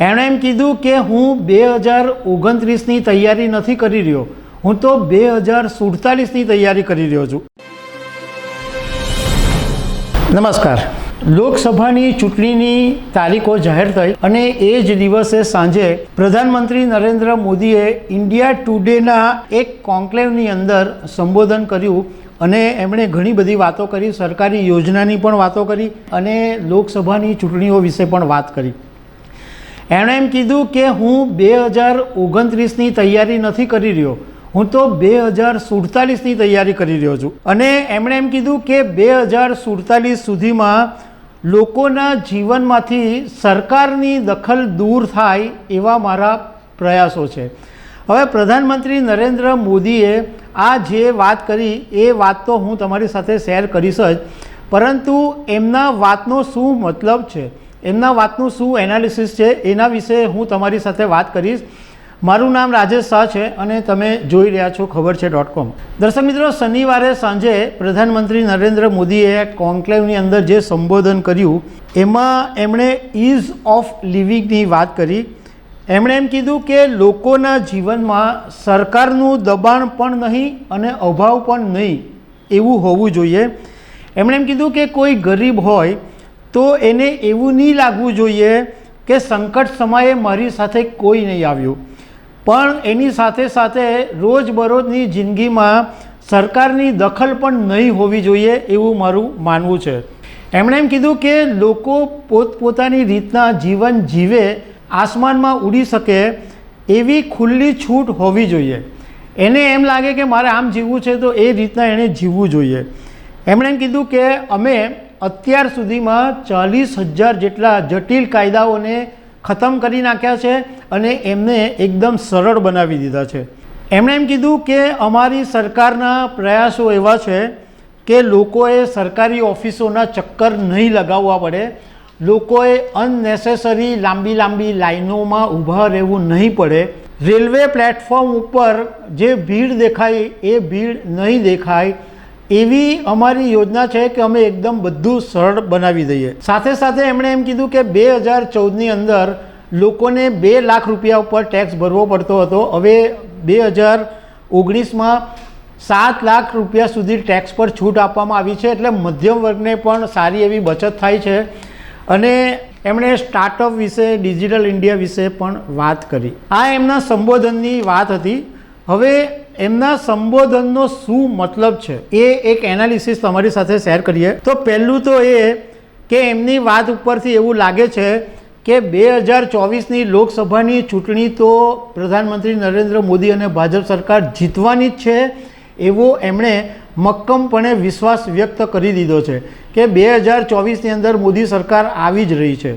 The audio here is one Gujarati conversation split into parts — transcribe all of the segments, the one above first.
એમણે એમ કીધું કે હું બે હજાર ઓગણત્રીસની તૈયારી નથી કરી રહ્યો. હું તો બે હજાર સુડતાલીસની તૈયારી કરી રહ્યો છું. નમસ્કાર. લોકસભાની ચૂંટણીની તારીખો જાહેર થઈ અને એ જ દિવસે સાંજે પ્રધાનમંત્રી નરેન્દ્ર મોદીએ ઇન્ડિયા ટુડેના એક કોન્ક્લેવની અંદર સંબોધન કર્યું અને એમણે ઘણી બધી વાતો કરી, સરકારી યોજનાની પણ વાતો કરી અને લોકસભાની ચૂંટણીઓ વિશે પણ વાત કરી. એમણે એમ કીધું કે હું બે હજાર ઓગણત્રીસની તૈયારી નથી કરી રહ્યો. હું તો બે હજાર સુડતાલીસની તૈયારી કરી રહ્યો છું. અને એમણે એમ કીધું કે બે હજાર સુડતાલીસ સુધીમાં લોકોના જીવનમાંથી સરકારની દખલ દૂર થાય એવા મારા પ્રયાસો છે. હવે પ્રધાનમંત્રી નરેન્દ્ર મોદીએ આ જે વાત કરી, એ વાત તો હું તમારી સાથે શેર કરીશ જ. પરંતુ એમના વાતનો શું મતલબ છે? એમના વાતનું શું એનાલિસિસ છે, એના વિશે હું તમારી સાથે વાત કરીશ. મારું નામ રાજેશ શાહ છે અને તમે જોઈ રહ્યા છો ખબર છે ડોટ કોમ દર્શક મિત્રો, શનિવારે સાંજે પ્રધાનમંત્રી નરેન્દ્ર મોદીએ કોન્ક્લેવની અંદર જે સંબોધન કર્યું, એમાં એમણે ઇઝ ઓફ લિવિંગની વાત કરી. એમણે એમ કીધું કે લોકોના જીવનમાં સરકારનું દબાણ પણ નહીં અને અભાવ પણ નહીં, એવું હોવું જોઈએ. એમણે એમ કીધું કે કોઈ ગરીબ હોય તો એને એવું નહીં લાગવું જોઈએ કે સંકટ સમયે મારી સાથે કોઈ નહીં આવ્યું. પણ એની સાથે સાથે રોજબરોજની જિંદગીમાં સરકારની દખલ પણ નહીં હોવી જોઈએ એવું મારું માનવું છે. એમણે એમ કીધું કે લોકો પોતપોતાની રીતના જીવન જીવે, આસમાનમાં ઉડી શકે એવી ખુલ્લી છૂટ હોવી જોઈએ. એને એમ લાગે કે મારે આમ જીવવું છે તો એ રીતના એણે જીવવું જોઈએ. એમણે એમ કીધું કે અમે અત્યાર સુધીમાં ચાલીસ હજાર જેટલા જટિલ કાયદાઓને ખતમ કરી નાખ્યા છે અને એમને એકદમ સરળ બનાવી દીધા છે. એમણે એમ કીધું કે અમારી સરકારના પ્રયાસો એવા છે કે લોકોએ સરકારી ઓફિસોના ચક્કર નહીં લગાવવા પડે. લોકોએ અનનેસેસરી લાંબી લાંબી લાઈનોમાં ઊભા રહેવું નહીં પડે. રેલવે પ્લેટફોર્મ ઉપર જે ભીડ દેખાય એ ભીડ નહીં દેખાય. એવી અમારી યોજના છે કે અમે એકદમ બધું સરળ બનાવી દઈએ. સાથે સાથે એમણે એમ કીધું કે બે હજાર ચૌદની અંદર લોકોને બે લાખ રૂપિયા ઉપર ટેક્સ ભરવો પડતો હતો. હવે બે હજાર ઓગણીસમાં સાત લાખ રૂપિયા સુધી ટેક્સ પર છૂટ આપવામાં આવી છે એટલે મધ્યમ વર્ગને પણ સારી એવી બચત થાય છે. અને એમણે સ્ટાર્ટઅપ વિશે ડિજિટલ ઇન્ડિયા વિશે પણ વાત કરી. આ એમના સંબોધનની વાત હતી. હવે એમના સંબોધનનો શું મતલબ છે? એ એક એનાલિસિસ તમારી સાથે શેર કરીએ. તો પહેલું તો એ કે એમની વાત ઉપરથી એવું લાગે છે કે બે હજાર ચોવીસની લોકસભાની ચૂંટણી તો પ્રધાનમંત્રી નરેન્દ્ર મોદી અને ભાજપ સરકાર જીતવાની જ છે એવો એમણે મક્કમપણે વિશ્વાસ વ્યક્ત કરી દીધો છે કે બે હજાર ચોવીસની અંદર મોદી સરકાર આવી જ રહી છે.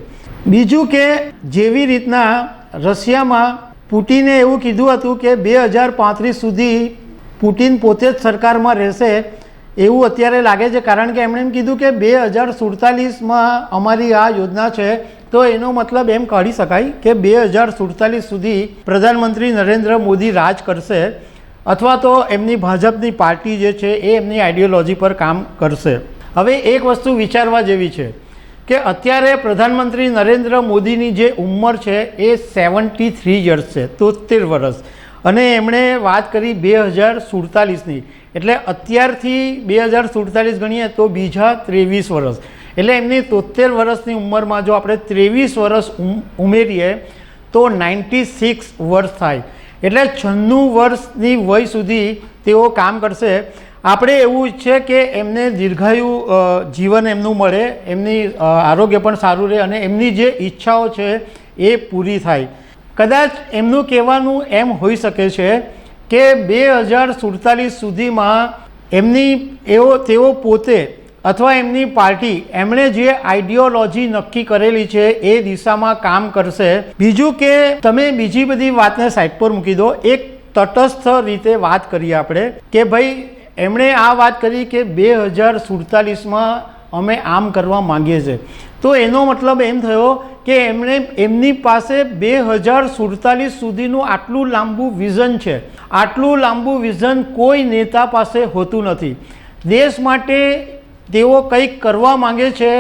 બીજું કે જેવી રીતના રશિયામાં પુટિને એવું કીધું હતું કે બે હજાર પાંત્રીસ સુધી પુટિન પોતે જ સરકારમાં રહેશે એવું અત્યારે લાગે છે. કારણ કે એમણે એમ કીધું કે બે હજાર સુડતાલીસમાં અમારી આ યોજના છે. તો એનો મતલબ એમ કાઢી શકાય કે બે હજાર સુડતાલીસ સુધી પ્રધાનમંત્રી નરેન્દ્ર મોદી રાજ કરશે અથવા તો એમની ભાજપની પાર્ટી જે છે એ એમની આઈડિયોલોજી પર કામ કરશે. હવે એક વસ્તુ વિચારવા જેવી છે. કે અત્યારે પ્રધાનમંત્રી નરેન્દ્ર મોદીની જે ઉંમર છે એ સેવન્ટી થ્રી યર્સ છે, તોતેર વર્ષ અને એમણે વાત કરી બે હજાર સુડતાલીસની. એટલે અત્યારથી બે હજાર સુડતાલીસ ગણીએ તો બીજા ત્રેવીસ વર્ષ એટલે એમની તોતેર વર્ષની ઉંમરમાં જો આપણે ત્રેવીસ વર્ષ ઉમેરીએ, તો નાઇન્ટી સિક્સ વર્ષ થાય. એટલે છન્નું વર્ષની વય સુધી તેઓ કામ કરશે. આપણે એવું ઈચ્છે કે એમને દીર્ઘાયુ જીવન એમનું મળે, એમની આરોગ્ય પણ સારું રહે અને એમની જે ઈચ્છાઓ છે એ પૂરી થાય. કદાચ એમનું કહેવાનું એમ હોઈ શકે છે કે બે હજાર સુડતાલીસ સુધીમાં એમની એવો તેઓ પોતે અથવા એમની પાર્ટી એમણે જે આઈડિયોલોજી નક્કી કરેલી છે એ દિશામાં કામ કરશે. બીજું કે તમે બીજી બધી વાતને સાઈડ પર મૂકી દો. એક તટસ્થ રીતે વાત કરીએ આપણે કે ભાઈ એમણે આ વાત કરી કે બે હજાર સુડતાલીસમાં અમે આમ કરવા માંગીએ છીએ. તો એનો મતલબ એમ થયો કે એમણે એમની પાસે બે હજાર સુડતાલીસ સુધીનું આટલું લાંબુ વિઝન છે. આટલું લાંબુ વિઝન કોઈ નેતા પાસે હોતું નથી. દેશ માટે તેઓ કંઈક કરવા માંગે છે,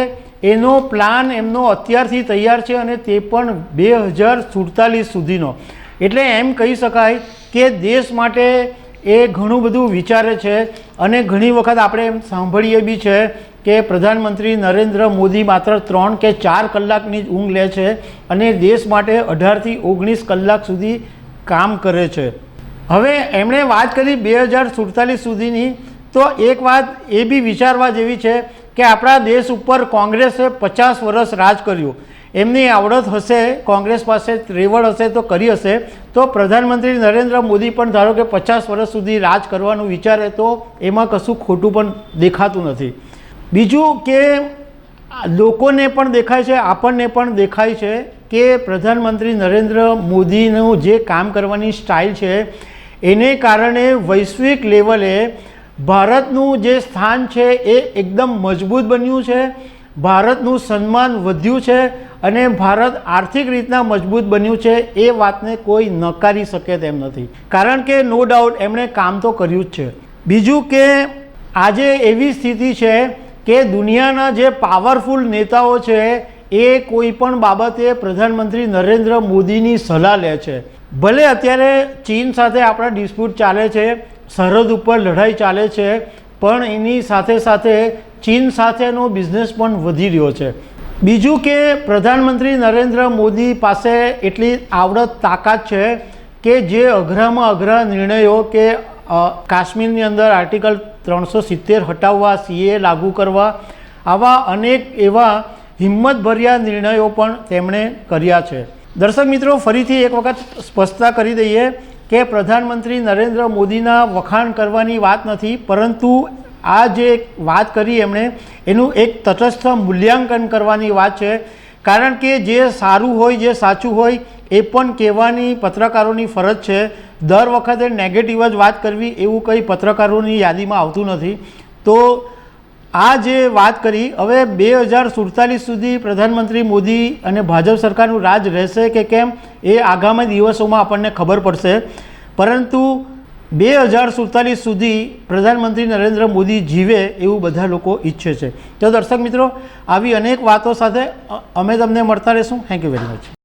એનો પ્લાન એમનો અત્યારથી તૈયાર છે અને તે પણ બે હજાર સુડતાલીસ સુધીનો. એટલે એમ કહી શકાય કે દેશ માટે એ ઘણું બધું વિચારે છે અને ઘણી વખત આપણે એમ સાંભળીએ બી છે કે પ્રધાનમંત્રી નરેન્દ્ર મોદી માત્ર ત્રણ કે ચાર કલાકની જ ઊંઘ લે છે અને દેશ માટે અઢારથી ઓગણીસ કલાક સુધી કામ કરે છે. હવે એમણે વાત કરી બે હજાર સુડતાલીસ સુધીની, તો એક વાત એ બી વિચારવા જેવી છે કે આપણા દેશ ઉપર કોંગ્રેસે પચાસ વર્ષ રાજ કર્યું. એમની આવડત હશે, કોંગ્રેસ પાસે રેવડ હશે તો કરી હશે. તો પ્રધાનમંત્રી નરેન્દ્ર મોદી પણ ધારો કે પચાસ વર્ષ સુધી રાજ કરવાનું વિચારે તો એમાં કશું ખોટું પણ દેખાતું નથી. બીજું કે લોકોને પણ દેખાય છે, આપણને પણ દેખાય છે કે પ્રધાનમંત્રી નરેન્દ્ર મોદીનું જે કામ કરવાની સ્ટાઇલ છે, એને કારણે વૈશ્વિક લેવલે ભારતનું જે સ્થાન છે એ એકદમ મજબૂત બન્યું છે. ભારતનું સન્માન વધ્યું છે. અને ભારત આર્થિક રીતના મજબૂત બન્યું છે, એ વાતને કોઈ નકારી શકે તેમ નથી. કારણ કે નો ડાઉટ એમણે કામ તો કર્યું જ છે. બીજું કે આજે એવી સ્થિતિ છે કે દુનિયાના જે પાવરફુલ નેતાઓ છે, એ કોઈ પણ બાબતે પ્રધાનમંત્રી નરેન્દ્ર મોદીની સલાહ લે છે. ભલે અત્યારે ચીન સાથે આપણા ડિસ્પ્યુટ ચાલે છે, સરહદ ઉપર લડાઈ ચાલે છે, પણ એની સાથે સાથે ચીન સાથેનો બિઝનેસ પણ વધી રહ્યો છે. બીજું કે પ્રધાનમંત્રી નરેન્દ્ર મોદી પાસે એટલી આવડત તાકાત છે કે જે અઘરામાં અઘરા નિર્ણયો કે કાશ્મીરની અંદર આર્ટિકલ ત્રણસો સિત્તેર હટાવવા, સીએ લાગુ કરવા આવા અનેક એવા હિંમતભર્યા નિર્ણયો પણ તેમણે કર્યા છે. દર્શક મિત્રો, ફરીથી એક વખત સ્પષ્ટતા કરી દઈએ કે પ્રધાનમંત્રી નરેન્દ્ર મોદીના વખાણ કરવાની વાત નથી, પરંતુ આ જે વાત કરી એમણે, એનું એક તટસ્થ મૂલ્યાંકન કરવાની વાત છે. કારણ કે જે સારું હોય, જે સાચું હોય, એ પણ કહેવાની પત્રકારોની ફરજ છે. દર વખતે નેગેટિવ જ વાત કરવી એવું કંઈ પત્રકારોની યાદીમાં આવતું નથી. તો આ જે વાત કરી, હવે બે હજાર સુડતાલીસ સુધી પ્રધાનમંત્રી મોદી અને ભાજપ સરકારનું રાજ રહેશે કે કેમ, એ આગામી દિવસોમાં આપણને ખબર પડશે. પરંતુ બે હજાર સુડતાલીસ સુધી પ્રધાનમંત્રી નરેન્દ્ર મોદી જીવે એવું બધા લોકો ઈચ્છે છે. તો દર્શક મિત્રો, આવી અનેક વાતો સાથે અમે તમને મળતા રહીશું. Thank you very much